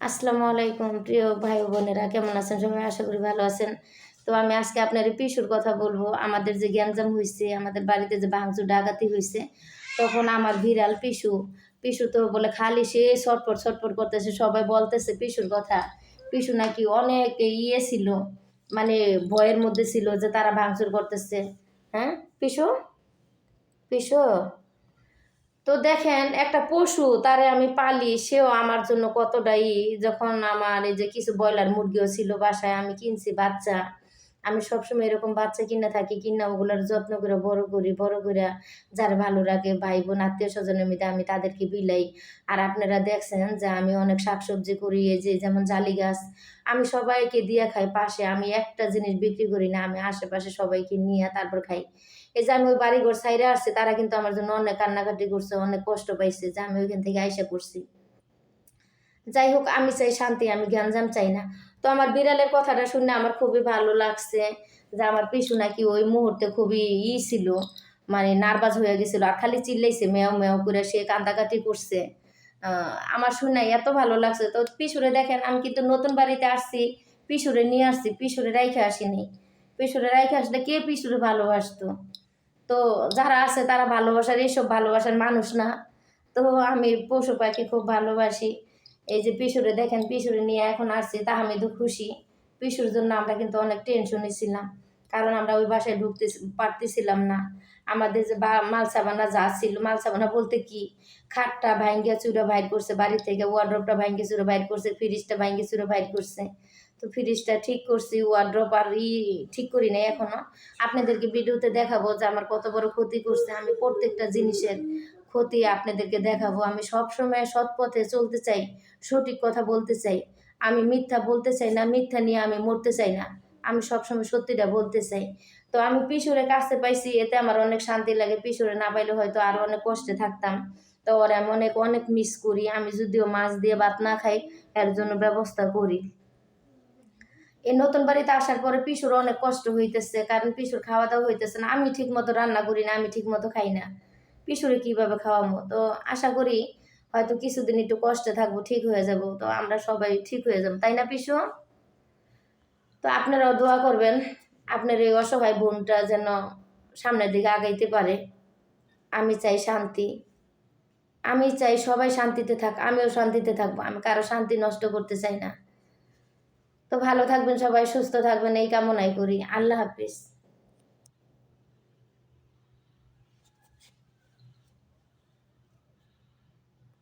আসসালামু আলাইকুম, প্রিয় ভাই বোনেরা, কেমন আছেন? সবাই আশা করি ভালো আছেন। তো আমি আজকে আপনার পিসুর কথা বলব। আমাদের যে গ্যাঞ্জাম হয়েছে আমাদের বাড়িতে যে ভাঙচুর, ডাকাতি হয়েছে তখন আমার বিড়াল পিসু পিসু তো বলে খালি সে ছটপট ছটপট করতেছে, সবাই বলতেছে পিসুর কথা। পিসু নাকি অনেক ইয়ে ছিল মানে ভয়ের মধ্যে ছিল যে তারা ভাঙচুর করতেছে। হ্যাঁ পিসু পিসু তো দেখেন, একটা পশু, তারে আমি পালি, সেও আমার জন্য কতটাই যখন আমার এই যে কিছু ব্রয়লার মুরগিও ছিল বাসায়, আমি কিনছি বাচ্চা। আমি সবসময় এরকম বাচ্চা কিনে থাকি, কিনা ওগুলোর যত্ন করে, বড় করি, বড় করে যার ভালো লাগে ভাই বোন, আত্মীয় স্বজনের মধ্যে আমি তাদেরকে বিলাই। আর আপনারা দেখছেন যে আমি অনেক শাকসবজি করি, এই যে, যেমন জালি গাছ। আমি সবাইকে দিয়ে খাই পাশে, আমি একটা জিনিস বিক্রি করি না, আমি আশেপাশে সবাইকে নিয়ে তারপর খাই। এই যে আমি ওই বাড়িঘর সাইডে আসছি, তারা কিন্তু আমার জন্য অনেক কান্নাকাটি করছে, অনেক কষ্ট পাইছে যে আমি ওইখান থেকে আইসা করছি যাই হোক, আমি চাই শান্তি, আমি গ্যাঞ্জাম চাই না। তো আমার বিড়ালের কথাটা শুনে আমার খুবই ভালো লাগছে যে আমার পিছু নাকি ওই মুহূর্তে খুবই ই ছিল মানে নার্ভাস হয়ে গেছিল আর খালি চিল্লাইছে, মেও মেও করে সে কান্দাকাটি করছে। আমার শুনে এত ভালো লাগছে। তো পিছুরে দেখেন, আমি কিন্তু নতুন বাড়িতে আসছি পিছুরে নিয়ে আসছি পিছুরে রাইখে আসিনি। পিছুরে রাইখে আসলে কে পিছুরে ভালোবাসতো? তো যারা আছে তারা ভালোবাসার এইসব ভালোবাসার মানুষ না। তো আমি পশু পাখি খুব ভালোবাসি। এই যে পিসুরে দেখেন, পিসুরে নিয়ে এখন আসছি, তা খুশি। পিসুর জন্য আমরা কিন্তু অনেক টেনশনে ছিলাম কারণ আমরা ওই বাসায় ঢুকতে পারতেছিলাম না। আমাদের যে মালসাবানা যা ছিল, মালসাবানা বলতে কি? খাটটা ভাঙ্গিয়া চুরা বাইর করছে, বাড়ি থেকে ওয়ার্ড্রপটা ভাঙ্গিয়ে চুরা বাইর করছে ফ্রিজটা ভাঙ্গিয়ে চুরা বাইর করছে। তো ফ্রিজটা ঠিক করছি ওয়ার্ড্রপ আর ই ঠিক করি নাই এখনও। আপনাদেরকে ভিডিওতে দেখাবো যে আমার কত বড় ক্ষতি করছে। আমি প্রত্যেকটা জিনিসের ক্ষতি আপনাদেরকে দেখাবো। আমি সব সময় সৎ পথে চলতে চাই, সঠিক কথা বলতে চাই। আমি মিথ্যা বলতে চাই না, মিথ্যা নিয়ে আমি মরতে চাই না। আমি সবসময় সত্যিটা বলতে চাই। তো আমি পিসুরে কাছে পাইছি, এতে আমার অনেক শান্তি লাগে। পিসুরে না পাইলে হয়তো আরও অনেক কষ্টে থাকতাম। তো ওরা আমি অনেক অনেক মিস করি। আমি যদিও মাছ দিয়ে ভাত না খাই, এর জন্য ব্যবস্থা করি। এই নতুন বাড়িতে আসার পরে পিসুর অনেক কষ্ট হইতেছে, কারণ পিসুর খাওয়া দাওয়া হইতেছে না। আমি ঠিক মতো রান্না করি না, আমি ঠিক মতো খাই না। পিসুরে কীভাবে খাওয়াবো তো আশা করি হয়তো কিছুদিন একটু কষ্টে থাকব, ঠিক হয়ে যাব। তো আমরা সবাই ঠিক হয়ে যাব। তাই না পিসু? তো আপনারাও দোয়া করবেন, আপনার এই অসহায় বোনটা যেন সামনের দিকে আগাইতে পারে। আমি চাই শান্তি। আমি চাই সবাই শান্তিতে থাক, আমিও শান্তিতে থাকব। আমি কারও শান্তি নষ্ট করতে চাই না। তো ভালো থাকবেন সবাই, সুস্থ থাকবেন, এই কামনাই করি। আল্লাহ হাফিজ।